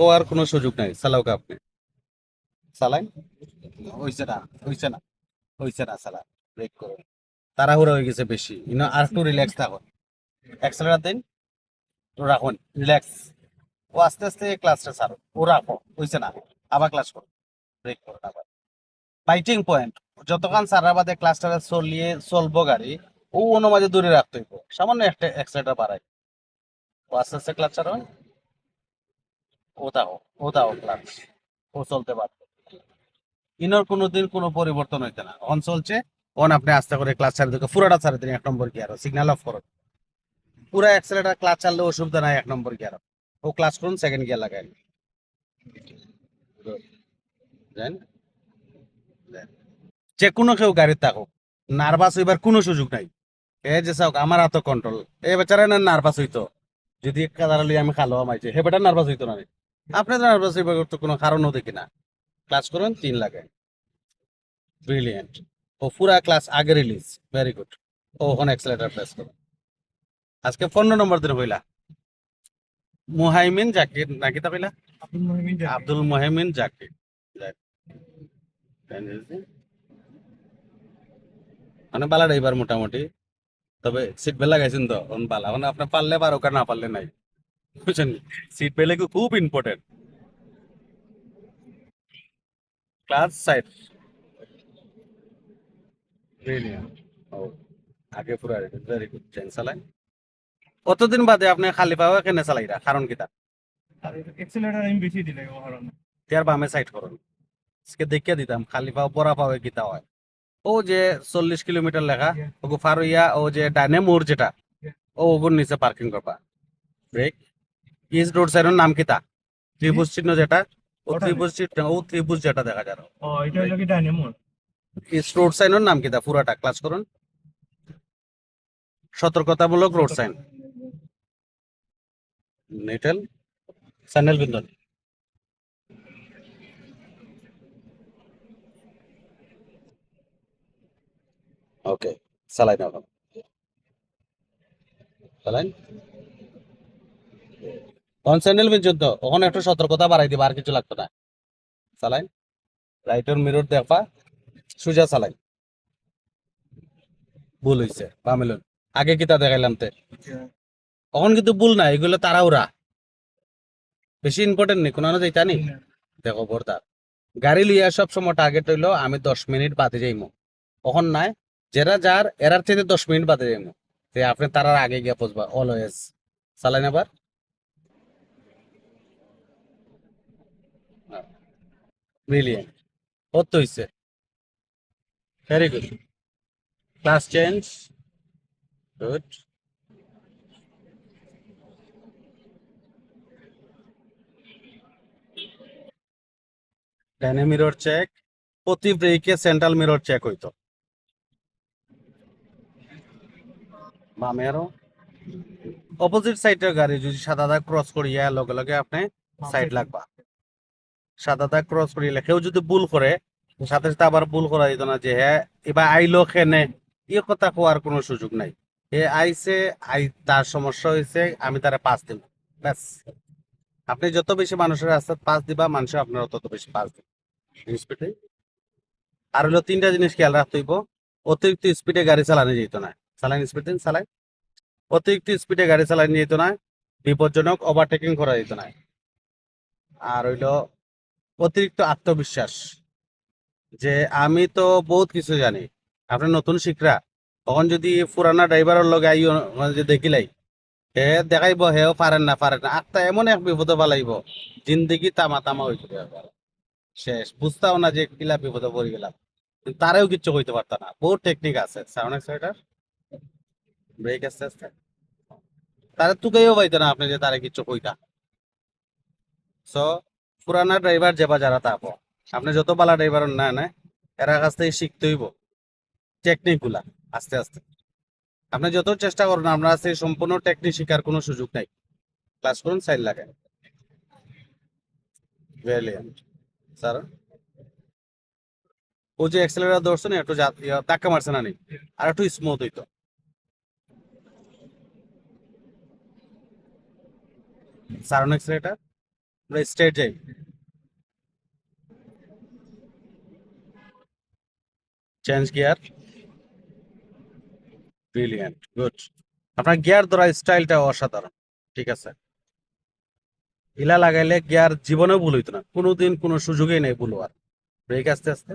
হওয়ার কোনো সুযোগ নাই। চালাও কা আপনি? চালাই হইছে না হইছে না হইছে না চালা ব্রেক করুন তাড়াহুড়া হয়ে গেছে বেশি। ইনো আর একটু রিল্যাক্স থাকুন অ্যাক্সেলারেটর দিন তো রাখুন রিল্যাক্স ও আস্তে আস্তে ক্লাসটা ছাড়ো। ও রাখো হইছে না। আবার ক্লাস করো। ব্রেক করুন আবার। ফাইটিং পয়েন্ট যতক্ষণ সারা বাদে ক্লাসটা চলিয়ে চলবো গাড়ি ও অন্য মাঝে দূরে রাখতে হইব। সামান্য একটা অ্যাক্সেলেটার বাড়াই। ও আস্তে আস্তে ক্লাস চালান ও দাও ও দাও ক্লাস ও চলতে পারবে ইনোর কোনোদিন কোনো পরিবর্তন হইতে না। অন চলছে অন আপনি আস্তে করে ক্লাস চালিয়ে দেখো পুরোটা ছাড়ে দিন এক নম্বর গিয়ার সিগন্যাল অফ করুন পুরো অ্যাক্সেলেটার ক্লাস চাললে অসুবিধা নাই, এক নম্বর গিয়ার ও। ক্লাস করুন সেকেন্ড গিয়ার লাগাই যে কোনো কেউ গাড়ি থাকুক নার্ভাস হইবার কোনো সুযোগ নাই। এ যে চাওক, আমার হাত কন্ট্রোল এ বেচারা না নার্ভাস হইতো। যদি কাদারালি আমি খালো আমাইছে হে বেটা নার্ভাস হইতো না আপনি তো নার্ভাস হইবার তো কোনো কারণও দেখি না ক্লাস করুন তিন লাগে ব্রিলিয়েন্ট ও পুরা ক্লাস আগে রিলিজ ভেরি গুড ও ওখানে এক্সেলেটার প্রেস করুন। আজকে পনেরো নম্বর দিন হইলা। মুহাইমিন জাকির নাকি তা কইলা আব্দুল মহিমিন জাকির। মানে বালা এবার মোটামুটি। তবে সিট বেল লাগাইছেন তো বালা। মানে আপনি পারলে পারো কার না পারলে নাই। বুঝছেন? সিট বেলে খুব ইম্পর্টেন্ট ক্লাস সাইড আগে পুরা ভেরি গুড চালাই। কতদিন বাদে আপনি খালি পাওয়া কেনে চালাইরা? কারণ কিতা আমি বেশি দিলে ও কারণে। তার বামে সাইড করুন আজকে দেখিয়ে দিতাম খালি পাও বড়া পাও গীতা হয়। ও যে চল্লিশ কিলোমিটার লেখা ওগো ফারুইয়া ও যে ডাইনে মোড় যেটা ও ওগুর নিচে পার্কিং করবা। ব্রেক ইস্ট রোড সাইডের নাম কিতা ত্রিভুজ চিহ্ন যেটা? ও ত্রিভুজ চিহ্ন ও ত্রিভুজ যেটা দেখা যায় ও এটা হলো কি ডাইনামোর ইস্ট রোড সাইনের নাম কিতা পুরাটা ক্লাস করুন। সতর্কতামূলক রোড সাইন নেটেল স্যান্ডেল বিন্দন ওকে চালাই নাও এখন। তখন স্যান্ডেল বিন্দন তো ওখানে একটু সতর্কতা বাড়াই দিবা আর কিছু লাগতো না। চালাইন। রাইটের মিরর দেখবা সুজা চালাই ভুল হইছে পামেলন। আগে কিতা দেখাইলাম তে? এখন কিন্তু ভুল না এগুলো তাড়াহুড়া। বেশি ইম্পর্টেন্ট নেই কোনো যাইতা নি। দেখো বর্দার। গাড়ি লিয়া সব সময় টার্গেট হইল আমি দশ মিনিট বাদে যাইমু। কখন নাই যেরা যার এরার থেকে দশ মিনিট বাদে যাইমু। তে আপনি তারার আগে গিয়া পৌঁছবা অলওয়েজ চালাইন আবার। ব্রিলিয়েন্ট কত হইছে? Very good clutch change good ডাইনে মিরর চেক প্রতি ব্রেকে সেন্ট্রাল মিরর চেক হইতো। বামে আরও অপোজিট সাইডের গাড়ি যদি সাদা দাগ ক্রস করিয়া লগে লগে আপনি সাইড লাগবা। সাদা দাগ ক্রস করিলে কেউ যদি ভুল করে, সাথে সাথে আবার ভুল করা যেত না যে হ্যাঁ এবার আইলো খেনে এ কথা কোয়ার কোনো সুযোগ নাই। এ আইছে, আই, তার সমস্যা হয়েছে আমি তারা পাস দিব ব্যাস। আপনি যত বেশি মানুষের রাস্তা পাস দিবা মানুষ আপনার তত বেশি পাস দিবে। আর হলো তিনটা জিনিস খেয়াল রাখতে হইব। অতিরিক্ত স্পিডে গাড়ি চালানো যেত না। চালান স্পিড দিন, চালাই। অতিরিক্ত স্পিডে গাড়ি চালানো যেত না। বিপজ্জনক ওভারটেকিং করা যেত না। আর হইল অতিরিক্ত আত্মবিশ্বাস। যে আমি তো বহুত কিছু জানি। আপনি নতুন শিখরা। তখন যদি পুরানা ড্রাইভারের লগে আই যে দেখিলাই, হে দেখাইব, হেও পারেন না পারেন না। আত্মা এমন এক বিপদে পালাইব, জিন্দগি তামা তামা হয়ে যাবে শেষ, বুঝতাও না যে কিলা বিপদে পড়ে গেলাম। তারেও কিচ্ছু কইতে পারত না। বহুত টেকনিক আছে। সাউন্ড এক্সাইটার ব্রেক আস্তে আস্তে তারে তুকেও পাইতো না আপনি যে তারে কিচ্ছু কইতা। সো পুরানা ড্রাইভার যেবা যারা তাপো আপনি যত বালা ড্রাইভার না না এরা কাছ থেকে শিখতে হইব টেকনিকগুলা, আস্তে আস্তে। আপনি যত চেষ্টা করুন, আপনার থেকে সম্পূর্ণ টেকনিক শেখার কোনো সুযোগ নাই। ক্লাস করুন সাইড লাগে ব্রিলিয়ান্ট স্যার, ও যে অ্যাক্সেলারেটর ধরছেন, একটু ধাক্কা মারছে না নি? আর একটু স্মুথ হইতো। সারন অ্যাক্সেলারেটর আমরা স্টেট যাই। চেঞ্জ গিয়ার ব্রিলিয়ান্ট গুড আপনার গিয়ার ধরা স্টাইলটা অসাধারণ, ঠিক আছে? ইলা লাগাইলে গিয়ার জীবনেও ভুল হইতো না। কোনোদিন কোনো সুযোগই নেই ভুল আর ব্রেক আস্তে আস্তে।